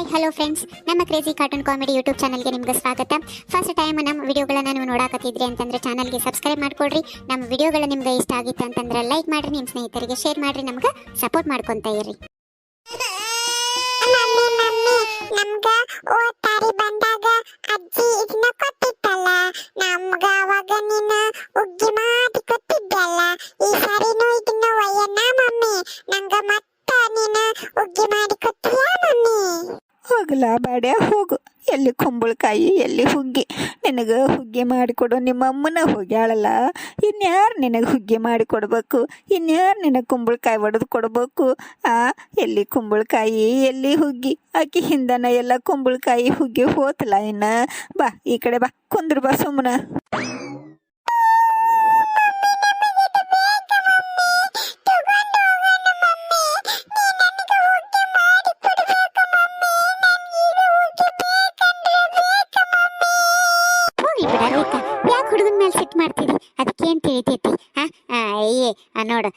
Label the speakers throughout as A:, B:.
A: Hi hello friends ನಮ್ಮ crazy cartoon comedy YouTube ಚಾನಲ್ಗೆ ನಿಮ್ಗೆ ಸ್ವಾಗತ. ಫಸ್ಟ್ ಟೈಮ್ ನಮ್ಮ ವಿಡಿಯೋಗಳನ್ನ ನೀವು ನೋಡಾಕತ್ತಿದ್ರಿ ಅಂತಂದ್ರೆ ಚಾನಲ್ಗೆ ಸಬ್ಸ್ಕ್ರೈಬ್ ಮಾಡ್ಕೊಳ್ರಿ. ನಮ್ಮ ವಿಡಿಯೋಗಳು ನಿಮ್ಗೆ ಇಷ್ಟ ಆಗಿತ್ತು ಅಂತಂದ್ರೆ ಲೈಕ್ ಮಾಡಿರಿ ನಿಮ್ಮ ಸ್ನೇಹಿತರಿಗೆ ಶೇರ್ ಮಾಡಿರಿ, ನಮ್ಗೆ ಸಪೋರ್ಟ್ ಮಾಡ್ಕೊತ
B: ಓತಾರಿ ಬಂದಾಗ ಅಜ್ಜಿ ಇದನ್ನ ಕೊಟ್ಟಿತ್ತಲ್ಲ, ನಮ್ಗ ಅವಾಗ ನೀನು
C: ಹೋಗಲ್ಲ ಬಾಡ್ಯ ಹೋಗು. ಎಲ್ಲಿ ಕುಂಬಳಕಾಯಿ, ಎಲ್ಲಿ ಹುಗ್ಗಿ. ನಿನಗೆ ಹುಗ್ಗಿ ಮಾಡಿಕೊಡು, ನಿಮ್ಮ ಅಮ್ಮನ ಹೋಗ್ಯಾಳಲ್ಲ ಇನ್ಯಾರು ನಿನಗೆ ಹುಗ್ಗಿ ಮಾಡಿ ಕೊಡಬೇಕು ಇನ್ಯಾರು ನಿನಗೆ ಕುಂಬಳಕಾಯಿ ಒಡೆದು ಕೊಡಬೇಕು? ಆ, ಎಲ್ಲಿ ಕುಂಬಳಕಾಯಿ, ಎಲ್ಲಿ ಹುಗ್ಗಿ. ಆಕಿ ಹಿಂದನ ಎಲ್ಲ ಕುಂಬಳಕಾಯಿ, ಹುಗ್ಗಿ ಹೋತಲ್ಲ ಇನ್ನು ಬಾ, ಈ ಕಡೆ ಬಾ. ಕುಂದ್ರು ಬಾ ಸುಮ್ಮನ.
A: ನೋಡು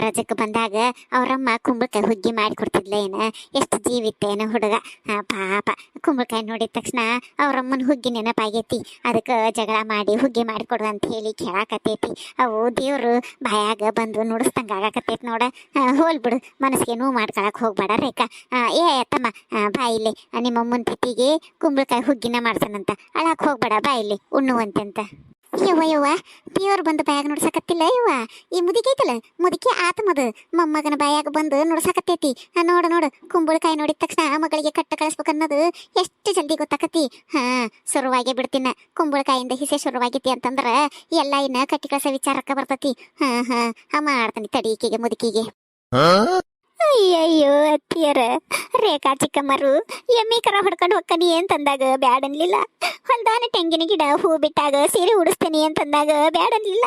A: ರಜಕ್ಕೆ ಬಂದಾಗ ಅವರಮ್ಮ ಕುಂಬಳಕಾಯಿ ಹುಗ್ಗಿ ಮಾಡಿ ಕೊಡ್ತಿದ್ಲ ಏನ? ಎಷ್ಟು ಜೀವಿತ್ತೇನ ಹುಡುಗ. ಪಾಪ, ಕುಂಬಳಕಾಯಿ ನೋಡಿದ ತಕ್ಷಣ ಅವರಮ್ಮನ ಹುಗ್ಗಿ ನೆನಪಾಗೈತಿ. ಅದಕ್ಕೆ ಜಗಳ ಮಾಡಿ ಹುಗ್ಗಿ ಮಾಡಿಕೊಡು ಅಂತ ಹೇಳಿ ಕೇಳಾಕತ್ತೈತಿ. ಅವು ದೇವ್ರು ಬಾಯಾಗ ಬಂದು ನುಡಿಸ್ದಂಗೆ ಆಗಾಕತ್ತೈತಿ ನೋಡ. ಹೋಲ್ಬಿಡು ಹೋಲ್ ಬಿಡು, ಮನಸ್ಸಿಗೆ ನೋವು ಮಾಡ್ಕೊಳಕ್ ಹೋಗ್ಬೇಡ ರೇಖಾ. ಏ, ತಮ್ಮ ಬಾಯಿಲೆ ನಿಮ್ಮಮ್ಮನ ತಿಥಿಗೆ ಕುಂಬಳಕಾಯಿ ಹುಗ್ಗಿನ ಮಾಡ್ತಾನಂತ ಅಳಕ್ಕೆ ಹೋಗ್ಬೇಡ ಬಾಯಿಲೆ ಉಣ್ಣುವಂತೆ ಅಂತ. ಯವ್ವ ಯವ್ವ ದೇವ್ರು ಬಂದು ಬಾಯಾಗ ನುಡ್ಸಕತ್ತಿಲ್ಲ ಯವ್ವ? ಈ ಮುದಿಕೆ ಐತಲ್ಲ ಮುದಿಕೆ ಆತ ಮದು. ಮೊಮ್ಮಗನ ಬಾಯಾಗ ಬಂದು ನುಡ್ಸಕತ್ತೈತಿ. ನೋಡು ನೋಡು ಕುಂಬಳಕಾಯಿ ನೋಡಿದ ತಕ್ಷಣ ಮಗಳಿಗೆ ಕಟ್ಟ ಕಳಿಸ್ಬೇಕು ಅನ್ನೋದು ಎಷ್ಟು ಜಲ್ದಿ ಗೊತ್ತಾಕತಿ ಹಾ ಶುರುವಾಗೇ ಬಿಡ್ತೀನ. ಕುಂಬಳಕಾಯಿಂದ ಹಿಸೆ ಶುರುವಾಗೈತಿ ಅಂತಂದ್ರ ಎಲ್ಲ ಇನ್ನ ಕಟ್ಟಿ ಕಳ್ಸೋ ವಿಚಾರಕ್ಕೆ ಬರ್ತತಿ. ಹಾ ಹಾ ಆ ಮಾಡ್ತಾನೆ ತಡಿ ಈಕೆಗೆ ಮುದುಕಿಗೆ. ಅಯ್ಯಯ್ಯೋ ಅತ್ತಿಯರ ರೇಖಾ ಚಿಕ್ಕಮ್ಮರು ಎಮ್ಮಿ ಕರ ಹೊಡ್ಕೊಂಡು ಹೋಗ್ಕನಿ ಅಂತಂದಾಗ ಬ್ಯಾಡ್ ಅನ್ಲಿಲ್ಲ? ಹೊಲ್ದಾನ ತೆಂಗಿನ ಗಿಡ ಹೂ ಬಿಟ್ಟಾಗ ಸೀರೆ ಉಡಿಸ್ತೇನೆ ಅಂತಂದಾಗ ಬ್ಯಾಡ್ ಅನ್ಲಿಲ್ಲ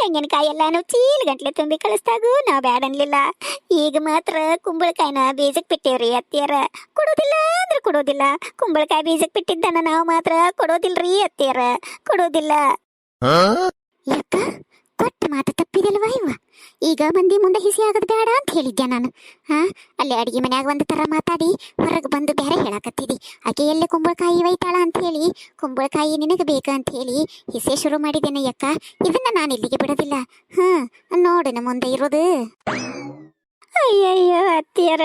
A: ತೆಂಗಿನಕಾಯಿ ಎಲ್ಲಾನು ಚೀಲ್ ಗಂಟ್ಲೆ ತುಂಬಿ ಕಳಿಸ್ದಾಗೂ ನಾವು ಬ್ಯಾಡ್ ಅನ್ಲಿಲ್ಲ ಈಗ ಮಾತ್ರ ಕುಂಬಳಕಾಯಿನ ಬೀಜಕ್ಕೆ ಬಿಟ್ಟೇವ್ರಿ ಅತ್ತಿಯರ. ಕೊಡೋದಿಲ್ಲ ಅಂದ್ರೆ ಕೊಡೋದಿಲ್ಲ. ಕುಂಬಳಕಾಯಿ ಬೀಜಕ್ಕೆ ಬಿಟ್ಟಿದ್ದನ್ನ ನಾವು ಮಾತ್ರ ಕೊಡೋದಿಲ್ರಿ ಅತ್ತಿಯರ. ಕೊಡೋದಿಲ್ಲ. ಯಾಕ? ಕೊಟ್ಟ ಮಾತು ತಪ್ಪಿದಲ್ವಾ ಇವ ಈಗ ಮಂದಿ ಮುಂದೆ ಹಿಸಿ ಆಗದ್ ಬೇಡ ಅಂತ ಹೇಳಿದ್ದೆ ನಾನು. ಹಾ, ಅಲ್ಲಿ ಅಡಿಗೆ ಮನ್ಯಾಗ ಒಂದು ತರ ಮಾತಾಡಿ ಹೊರಗೆ ಬಂದು ಬೇರೆ ಹೇಳಾಕತ್ತಿದಿ. ಆಕೆ ಎಲ್ಲಿ ಕುಂಬಳಕಾಯಿ ಒಯ್ತಾಳ ಅಂತ ಹೇಳಿ, ಕುಂಬಳಕಾಯಿ ನಿನಗೆ ಬೇಕು ಅಂತ ಹೇಳಿ ಹಿಸೆ ಶುರು ಮಾಡಿದ್ದೇನೆ ಅಕ್ಕ. ಇದನ್ನ ನಾನು ಇಲ್ಲಿಗೆ ಬಿಡೋದಿಲ್ಲ. ಹ್ಮ್ ನೋಡೋಣ ಮುಂದೆ ಇರೋದು. ಅಯ್ಯಯ್ಯೋ, ಅತ್ತಿಯರ.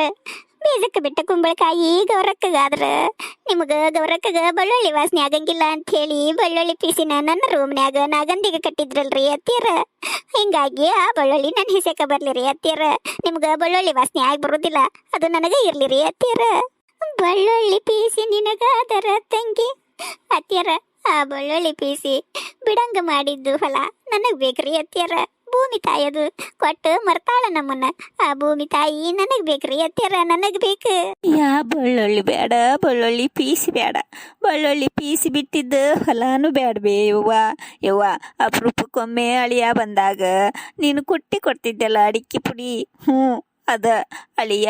A: ಬೀಜಕ್ಕೆ ಬಿಟ್ಟ ಕುಂಬಳಕಾಯಿ ಗೌರಕ್ಕಗಾದ್ರ. ನಿಮಗ ಗೌರಕ್ಕಗ ಬೆಳ್ಳುಳ್ಳಿ ವಾಸನೆ ಆಗಂಗಿಲ್ಲ ಅಂತ ಹೇಳಿ ಬೆಳ್ಳುಳ್ಳಿ ಪೀಸಿನ ನನ್ನ ರೂಮ್ನ್ಯಾಗ ನಾಗಂದಿಗೆ ಕಟ್ಟಿದ್ರಲ್ರಿ ಅತ್ತಿಯರ. ಹಿಂಗಾಗಿ ಆ ಬೆಳ್ಳುಳ್ಳಿ ನನ್ನ ಹೆಸಕ ಬರ್ಲಿ ರೀ ಅತ್ತಿಯರ. ನಿಮ್ಗ ಬೆಳ್ಳುಳ್ಳಿ ವಾಸನೆ ಆಗಿ ಬರುದಿಲ್ಲ, ಅದು ನನಗ ಇರ್ಲಿರಿ ಅತ್ತಿಯರ. ಬೆಳ್ಳುಳ್ಳಿ ಪೀಸಿ ನಿನಗಾದರ ತಂಗಿ. ಅತ್ತಿಯರ, ಆ ಬೆಳ್ಳುಳ್ಳಿ ಪೀಸಿ ಬಿಡಂಗ ಮಾಡಿದ್ದು ಹೊಲ ನನಗೆ ಬೇಕ್ರಿ ಅತ್ತಿಯರ. ಭೂಮಿ ಅದು ಕೊಟ್ಟು ಮರ್ತಾಳ ನಮ್ಮನ್ನ. ಆ ಭೂಮಿ ತಾಯಿ ನನಗ್ ಬೇಕ್ರಿ ಅತ್ತಿಯರ ನನಗ್ ಬೇಕು.
C: ಯಾ ಬಳ್ಳೊಳ್ಳಿ ಬೇಡ, ಬಳ್ಳೊಳ್ಳಿ ಪೀಸಿ ಬೇಡ. ಬಳ್ಳೊಳ್ಳಿ ಪೀಸಿ ಬಿಟ್ಟಿದ್ದು ಹೊಲಾನು ಬೇಡಬೇ ಯವ್ವ. ಯವ್ವ, ಅಪರೂಪಕ್ಕೊಮ್ಮೆ ಅಳಿಯ ಬಂದಾಗ ನೀನು ಕುಟ್ಟಿ ಕೊಡ್ತಿದ್ದೆಲ್ಲ ಅಡಿಕೆ ಪುಡಿ. ಹ್ಞೂ ಅದ ಅಳಿಯ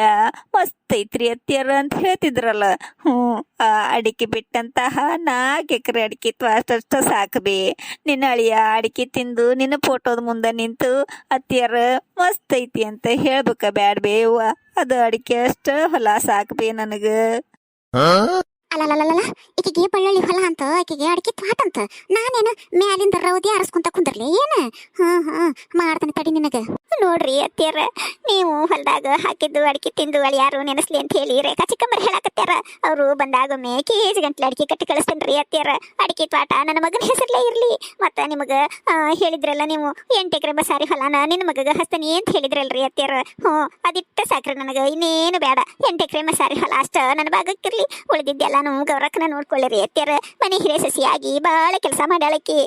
C: ಮಸ್ತ್ ಐತ್ರಿ ಅತ್ತಿಯರ ಅಂತ ಹೇಳ್ತಿದ್ರಲ್ಲ. ಹ್ಞೂ ಆ ಅಡಿಕೆ ಬಿಟ್ಟಂತಹ ನಾಲ್ಕು ಎಕರೆ ಅಡಿಕೆ ಅಷ್ಟಷ್ಟು ಸಾಕಬೇ ನಿನ್ನ ಅಳಿಯ ಅಡಿಕೆ ತಿಂದು ನಿನ್ನ ಫೋಟೋದ ಮುಂದೆ ನಿಂತು ಅತ್ತಿಯರ ಮಸ್ತ್ ಐತಿ ಅಂತ ಹೇಳ್ಬೇಕ ಬ್ಯಾಡ್ ಬೇವ ಅದು ಅಡಿಕೆ ಅಷ್ಟ ಹೊಲ ಸಾಕಬೇ ನನಗೆ.
A: ಅಲ್ಲಲ್ಲಲ್ಲ ಈಕೆಗೆ ಬಳ್ಳಳ್ಳಿ ಹೊಲ ಅಂತ ಆಕೆಗೆ ಅಡಿಕೆ ತ್ವಾಟ ಅಂತ. ನಾನೇನು ಮ್ಯಾಲಿಂದ ರೌದಿ ಆರಿಸ್ಕೊಂತ ಕುಂದ್ರಲಿ ಏನ? ಹ್ಞೂ ಹ್ಞೂ ಮಾಡ್ತಾನೆ ತಡಿ ನಿನಗ. ನೋಡ್ರಿ ಅತ್ತಿಯರ ನೀವು ಹೊಲದಾಗ ಹಾಕಿದ್ದು ಅಡಿಕೆ ತಿಂದು ಯಾರು ನೆನೆಸ್ಲಿ ಅಂತ ಹೇಳಿ ರೇಖಾ ಚಿಕ್ಕಮ್ಮರು ಹೇಳಾಕತ್ಯಾರ. ಅವರು ಬಂದಾಗೊಮ್ಮೆ ಕೇಜ್ ಗಂಟ್ಲೆ ಅಡಿಕೆ ಕಟ್ಟಿ ಕಳಿಸ್ತೇನ್ರಿ ಅತ್ತಿಯರ. ಅಡಿಕೆ ತ್ವಾಟ ನನ್ನ ಮಗನ ಹೆಸರಲ್ಲೇ ಇರಲಿ. ಮತ್ತ ನಿಮಗೆ ಹೇಳಿದ್ರಲ್ಲ ನೀವು ಎಂಟು ಎಕರೆ ಬಸಾರಿ ಹೊಲನ, ನಿನ್ನ ಮಗಗ ಹಸ್ತನಿ ಅಂತ ಹೇಳಿದ್ರಲ್ರಿ ಅತ್ತಿಯರ. ಹ್ಞೂ, ಅದಿಟ್ಟ ಸಾಕ್ರಿ ನನಗೆ, ಇನ್ನೇನು ಬೇಡ. ಎಂಟು ಎಕರೆ ಮಸಾರಿ ಹೊಲ ಅಷ್ಟ ನನ್ನ ಭಾಗಕ್ಕಿರ್ಲಿ. ಉಳಿದಿದ್ದೆಲ್ಲಾನು ಗೌರಕ್ಕನ ನೋಡ್ಕೊಳ್ಳಿರಿ ಅತ್ತಿಯರ. ಮನೆ ಹಿರೇ ಸಸಿಯಾಗಿ ಭಾಳ ಕೆಲಸ ಮಾಡ್ಯಾಳಕ್ಕಿ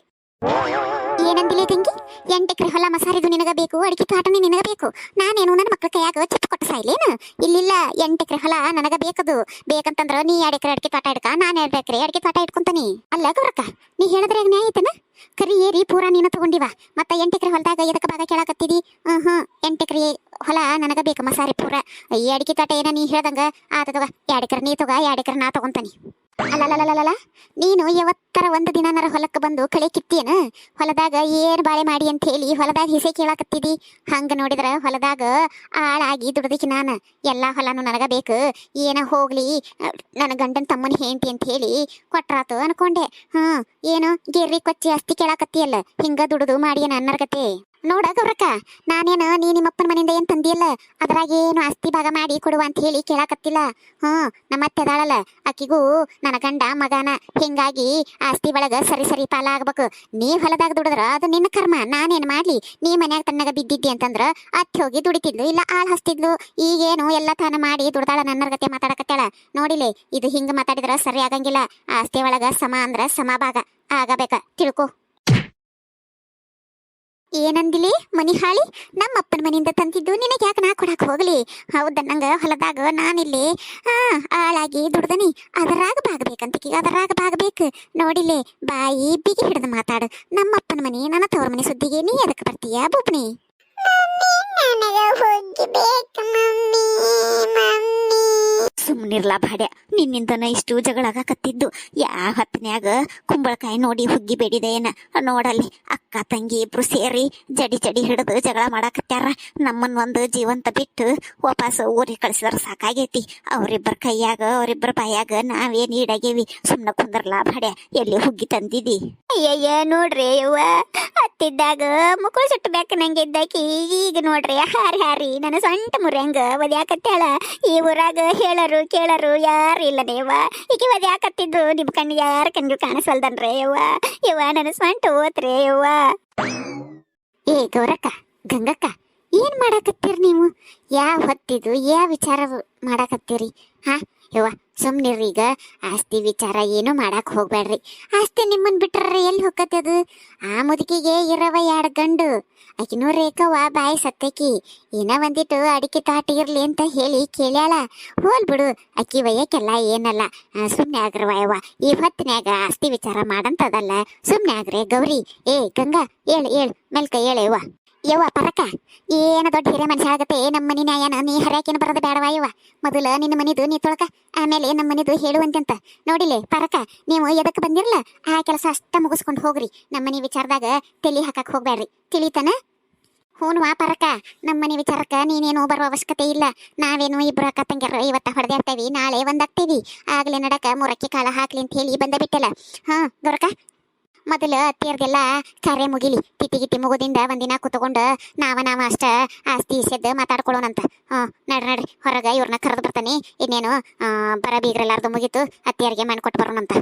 A: ಏನಂದಿಲೆ ತಂಗಿ ಎಂಟು ಎಕರೆ ಹೊಲ ಮಸಾರಿದು ನಿನಗ ಬೇಕು ಅಡಿಕೆ ತೋಟನೇ ನಿನಗ ಬೇಕು ನಾನೇನು ನನ್ನ ಮಕ್ಕಳ ಕೈಯಾಗ ಚಿಪ್ ಕೊಟ್ಟ ಸಾಯ್ಲೇನು ಇಲ್ಲಿಲ್ಲ ಎಕರೆ ಹೊಲ ನನಗ ಬೇಕದು ಬೇಕಂತಂದ್ರ ನೀ ಎರಡು ಎಕರೆ ಅಡಿಕೆ ತೋಟ ಇಡ್ಕ, ನಾನು ಎರಡು ಎಕರೆ ಅಡಿಕೆ ತೋಟ ಇಟ್ಕೊಂತಾನಿ. ಅಲ್ಲ ಗೌರಕ್ಕ, ನೀ ಹೇಳಿದ್ರೆ ನ್ಯಾಯ ಐತನ ಕರಿ ಏರಿ ಪೂರ ನೀನು ತಗೊಂಡಿವ. ಮತ್ತ ಎಕರೆ ಹೊಲದಾಗ ಎದಕ್ಕೆ ಭಾಗ ಕೇಳಾಕತ್ತಿದಿ? ಹ್ಞೂ ಹ್ಞೂ ಎಕರೆ ಹೊಲ ನನಗ ಬೇಕು ಮಸಾರಿ ಪೂರ. ಈ ಅಡಿಕೆ ತೋಟ ಏನ ನೀ ಹೇಳ್ದಂಗ ಆತದವ ಎರಡು ಎಕರೆ ನೀ ತಗ, ಎರಡು ಎಕರೆ ನಾ ತಗೊಂತಾನಿ. ಅಲ್ಲಲ್ಲಲ್ಲಲ್ಲ ನೀನು ಯಾವತ್ತರ ಒಂದು ದಿನನರ ಹೊಲಕ್ಕೆ ಬಂದು ಕಳೆ ಕಿತ್ತೇನ ಹೊಲದಾಗ ಏನು ಬಾಳೆ ಮಾಡಿ ಅಂತ ಹೇಳಿ ಹೊಲದಾಗ ಹಿಸೆ ಕೇಳಾಕತ್ತಿದಿ? ಹಂಗ ನೋಡಿದ್ರ ಹೊಲದಾಗ ಆಳಾಗಿ ದುಡ್ದಕ್ಕೆ ನಾನು. ಎಲ್ಲಾ ಹೊಲನು ನನಗ ಬೇಕು. ಏನ ಹೋಗ್ಲಿ, ನನ್ನ ಗಂಡನ ತಮ್ಮನ ಹೆಂಡತಿ ಅಂತ ಹೇಳಿ ಕೊಟ್ರಾತು ಅನ್ಕೊಂಡೆ. ಹ್ಞೂ ಏನು ಗೆರ್ರಿ ಕೊಚ್ಚಿ ಅಸ್ತಿ ಕೇಳಾಕತ್ತಿಯಲ್ಲ, ಹಿಂಗ ದುಡ್ದು ಮಾಡಿ ಅನ್ನರ್ಗತೆ ನೋಡ ಗೌರಕ್ಕ ನಾನೇನು ನೀ ನಿಮ್ಮಪ್ಪನ ಮನೆಯಿಂದ ಏನು ತಂದಿಯಲ್ಲ? ಅದ್ರಾಗ ಏನು ಆಸ್ತಿ ಭಾಗ ಮಾಡಿ ಕೊಡುವ ಅಂತ ಹೇಳಿ ಕೇಳಾಕತ್ತಿಲ್ಲ. ಹ್ಮ್ ನಮ್ಮ ಅತ್ತೆ ಅದಾಳಲ್ಲ, ಆಕಿಗೂ ನನ್ನ ಗಂಡ ಮಗನ, ಹಿಂಗಾಗಿ ಆಸ್ತಿ ಒಳಗ ಸರಿ ಸರಿ ಪಾಲ ಆಗ್ಬೇಕು. ನೀ ಹೊಲದಾಗ ದುಡಿದ್ರ ಅದು ನಿನ್ನ ಕರ್ಮ, ನಾನೇನ್ ಮಾಡ್ಲಿ? ನೀ ಮನ್ಯಾಗ ತನ್ನಗ ಬಿದ್ದಿದ್ದಿ ಅಂತಂದ್ರ ಅತ್ತೆ ಹೋಗಿ ದುಡಿತಿದ್ಲು, ಇಲ್ಲ ಆಳ್ ಹಸ್ತಿದ್ಲು. ಈಗೇನು ಎಲ್ಲ ತಾನ ಮಾಡಿ ದುಡ್ದಾಳ, ನನ್ನರ್ಗತೆ ಮಾತಾಡಕತ್ತಾಳ. ನೋಡಿಲಿ, ಇದು ಹಿಂಗ ಮಾತಾಡಿದ್ರ ಸರಿ ಆಗಂಗಿಲ್ಲ. ಆಸ್ತಿ ಒಳಗ ಸಮ ಅಂದ್ರ ಸಮ ಭಾಗ ಆಗಬೇಕ. ತಿಳ್ಕೊ. ಏನಂದಿಲಿ? ಮನಿ ಹಾಳಿ ನಮ್ಮಪ್ಪನ ಮನೆಯಿಂದ ತಂದಿದ್ದು ನಿನಗೆ ಯಾಕೆ ನಾ ಕೊಡಕ್ ಹೋಗ್ಲಿ? ಹೌದ, ನಂಗೆ ಹೊಲದಾಗ ನಾನಿಲ್ಲಿ ಹಾ ಆಳಾಗಿ ದುಡ್ದನಿ. ಅದರಾಗ ಬಾಗಬೇಕಂತ ಈಗ ಅದರಾಗ ಬಾಗಬೇಕು. ನೋಡಿಲೆ, ಬಾಯಿ ಬಿಗಿ ಹಿಡಿದು ಮಾತಾಡು. ನಮ್ಮ ಅಪ್ಪನ ಮನೆ, ನನ್ನ ತವರ ಮನೆ ಸುದ್ದಿಗೆ ನೀ ಅದಕ್ಕೆ ಬರ್ತೀಯಾ ಬುಬ್ನಿ?
B: Mummy mummy.
C: ಸುಮ್ಮನಿರ್ಲ ಬಾಡ್ಯ ನಿನ್ನಿಂದನ ಇಷ್ಟು ಜಗಳಾಗಕತ್ತಿದ್ದು, ಯಾ ಹೊತ್ತಿನ್ಯಾಗ ಕುಂಬಳಕಾಯಿ ನೋಡಿ ಹುಗ್ಗಿ ಬೇಡಿದೆ ನೋಡಲ್ಲಿ ಅಕ್ಕ ತಂಗಿ ಇಬ್ರು ಸೇರಿ ಜಡಿ ಜಡಿ ಹಿಡಿದು ಜಗಳ ಮಾಡಾಕತ್ಯಾರ. ನಮ್ಮನ್ ಒಂದು ಜೀವಂತ ಬಿಟ್ಟು ವಾಪಸ್ ಊರಿಗೆ ಕಳಿಸಿದ್ರ ಸಾಕಾಗೈತಿ. ಅವರಿಬ್ಬರ ಕೈಯಾಗ, ಅವರಿಬ್ಬರ ಬಾಯಾಗ ನಾವೇನ್ ಈಡಾಗೇವಿ ಸುಮ್ಮನೆ ಕುಂದರ್ಲಾ ಬಾಡ್ಯ ಎಲ್ಲಿ ಹುಗ್ಗಿ ತಂದಿದಿ?
A: ಅಯ್ಯಯ್ಯ, ನೋಡ್ರಿ ಯವ್ವ ಹತ್ತಿದ್ದಾಗ ಮುಕ್ಕುಳ ಸುಟ್ಟಬೇಕು ಬೇಕ ನಂಗೆ ಇದ್ದಾಕಿ ಈಗ ನೋಡ್ರಿ, ಹಾರಿ ಹಾರಿ, ನನ್ನ ಸೊಂಟ ಮುರ್ಯಂಗ ಒದ್ಯಾಕತ್ತೇಳ. ಈ ಊರಾಗ ಹೇಳರು ಕೇಳರು ಯಾರು ಇಲ್ಲ ದೇವ ಈಗ ಒದ್ಯಾಕತ್ತಿದ್ದು ನಿಮ್ ಕಣ್ಣಿಗೆ ಯಾರ ಕಣ್ಣಿಗೆ ಕಾಣಿಸಲ್ದನ್ರಿ ಯವ್ವ. ಯವ್ವ ನನ್ನ ಸ್ವಂಟ ಹೋತ್ರೆ ಯವ್ವ. ಏ ಗೌರಕ್ಕ, ಗಂಗಕ್ಕ, ಏನ್ ಮಾಡಾಕತ್ತೀರಿ ನೀವು? ಯಾವ ಹೊತ್ತಿದು, ಯಾವ ವಿಚಾರ ಮಾಡಾಕತ್ತೀರಿ? ಹಾ? ಯವ್ವ ಸುಮ್ನಿರ್ರಿ ಈಗ. ಆಸ್ತಿ ವಿಚಾರ ಏನು ಮಾಡಕ್ ಹೋಗ್ಬೇಡ್ರಿ ಆಸ್ತಿ ನಿಮ್ಮನ್ ಬಿಟ್ರೆ ಎಲ್ಲಿ ಹೋಗತ್ತೆ ಅದು ಆ ಮುದುಕಿಗೆ ಇರವ ಎರಡು ಗಂಡು. ಆಕಿನೂ ರೇಖವ್ವ ಬಾಯಿ ಸತ್ತಕಿ. ಏನ ಒಂದಿಟ್ಟು ಅಡಿಕೆ ತಾಟ ಇರ್ಲಿ ಅಂತ ಹೇಳಿ ಕೇಳ್ಯಾಳ. ಹೋಲ್ ಬಿಡು ಅಕ್ಕಿ ವಯ್ಯಕ್ಕೆಲ್ಲ ಏನಲ್ಲ. ಆ, ಸುಮ್ನೆ ಆಗ್ರವ ಯವ್ವ. ಈ ಹೊತ್ತಿನ್ಯಾಗ ಆಸ್ತಿ ವಿಚಾರ ಮಾಡಂತದಲ್ಲ ಸುಮ್ನೆ ಆಗ್ರೆ ಗೌರಿ. ಏ ಗಂಗಾ ಏಳು ಏಳು ಮೆಲ್ಕ ಏಳು ಯವ್ವ, ಪರಕ. ಏನ ದೊಡ್ಡ ಹಿರಿಯ ಮನುಷ್ಯ ಆಗತ್ತೆ. ನಮ್ಮ ಮನಿ ನ್ಯಾಯನ ನೀ ಹರ್ಯಾಕೇನು ಬರೋದು ಬೇಡವಾ ಯವ್ವ? ಮೊದಲ ನಿನ್ನ ಮನಿದು ನೀ ತೊಳಕ, ಆಮೇಲೆ ನಮ್ಮ ಮನಿದು ಹೇಳುವಂತೆಂತ ನೋಡಿಲೆ, ಪರಕ, ನೀವು ಎದಕ್ಕೆ ಬಂದಿರಲ್ಲ ಆ ಕೆಲಸ ಅಷ್ಟ ಮುಗಿಸ್ಕೊಂಡು ಹೋಗ್ರಿ. ನಮ್ಮ ಮನೆ ವಿಚಾರದಾಗ ತಲಿ ಹಾಕಕ್ಕೆ ಹೋಗ್ಬೇಡ್ರಿ ತಿಳಿತನ? ಹೂನು ಪರಕ. ನಮ್ಮ ಮನೆ ವಿಚಾರಕ್ಕ ನೀನೇನು ಬರುವ ಅವಶ್ಯಕತೆ ಇಲ್ಲ. ನಾವೇನು ಇಬ್ರು ಅಕ್ಕ ತಂಗಿಯರು ಇವತ್ತ ಹೊಡೆದಿರ್ತೇವಿ ನಾಳೆ ಒಂದಾಗ್ತೀವಿ. ಆಗ್ಲೇ ನಡಕ ಮೂರಕ್ಕೆ ಕಾಲ ಹಾಕ್ಲಿ ಅಂತ ಹೇಳಿ ಬಂದ ಬಿಟ್ಟಲ್ಲ ಹಾ, ದೊರಕ. ಮೊದಲ ಅತ್ತಿಯರ್ದೆಲ್ಲ ಕರೆ ಮುಗಿಲಿ. ತಿತಿ ಗಿತಿ ಮುಗುದಿಂದ ಒಂದಿನ ಕೂತ್ಕೊಂಡು ನಾವ ನಾವ ಅಷ್ಟ ಆಸ್ತಿ ಸೆದ್ದು ಮಾತಾಡ್ಕೊಳ್ಳೋಣಂತ ಹಾ ನಡ್ರಿ ನಡ್ರಿ. ಹೊರಗ ಇವ್ರನ್ನ ಕರೆದು ಬರ್ತಾನೆ. ಇನ್ನೇನು ಬರ ಬೀಗ್ರೆಲ್ಲಾರ್ದು ಮುಗೀತು. ಅತ್ತಿಯರಿಗೆ ಕೊಟ್ಟು ಬರೋಣಂತ.